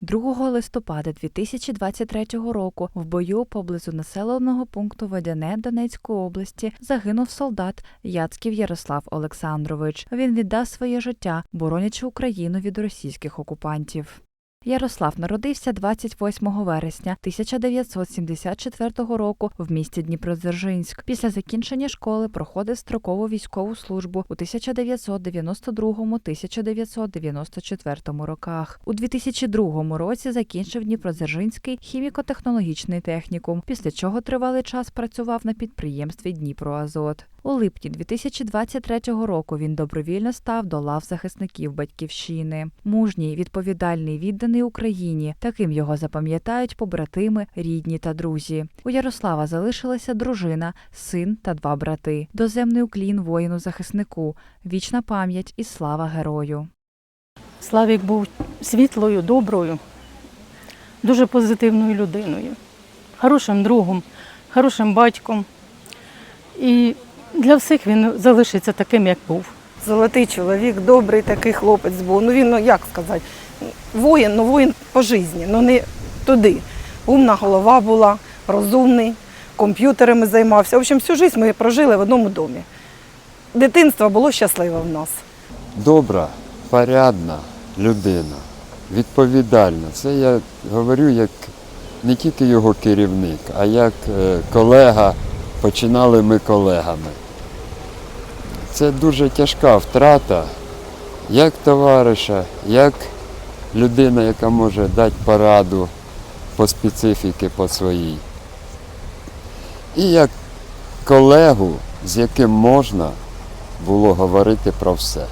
2 листопада 2023 року в бою поблизу населеного пункту Водяне Донецької області загинув солдат Яцьків Ярослав Олександрович. Він віддав своє життя, боронячи Україну від російських окупантів. Ярослав народився 28 вересня 1974 року в місті Дніпродзержинськ. Після закінчення школи проходив строкову військову службу у 1992-1994 роках. У 2002 році закінчив Дніпродзержинський хіміко-технологічний технікум, після чого тривалий час працював на підприємстві Дніпроазот. У липні 2023 року він добровільно став до лав захисників батьківщини. Мужній, відповідальний, відданий Україні. Таким його запам'ятають побратими, рідні та друзі. У Ярослава залишилася дружина, син та два брати. Доземний уклін воїну захиснику, вічна пам'ять і слава герою. Славік був світлою, доброю, дуже позитивною людиною, хорошим другом, хорошим батьком. І для всіх він залишиться таким, як був. Золотий чоловік, добрий такий хлопець був. Ну він, ну як сказати, воїн, ну воїн по житті, ну не туди. Умна голова була, розумний, комп'ютерами займався. В общем, всю життя ми прожили в одному домі. Дитинство було щасливе в нас. добра, порядна людина, відповідальна. Це я говорю як не тільки його керівник, а як е, колега, починали ми колегами. Це дуже тяжка втрата, як товариша, як людина, яка може дати пораду по специфіки по своїй. І як колегу, з яким можна було говорити про все.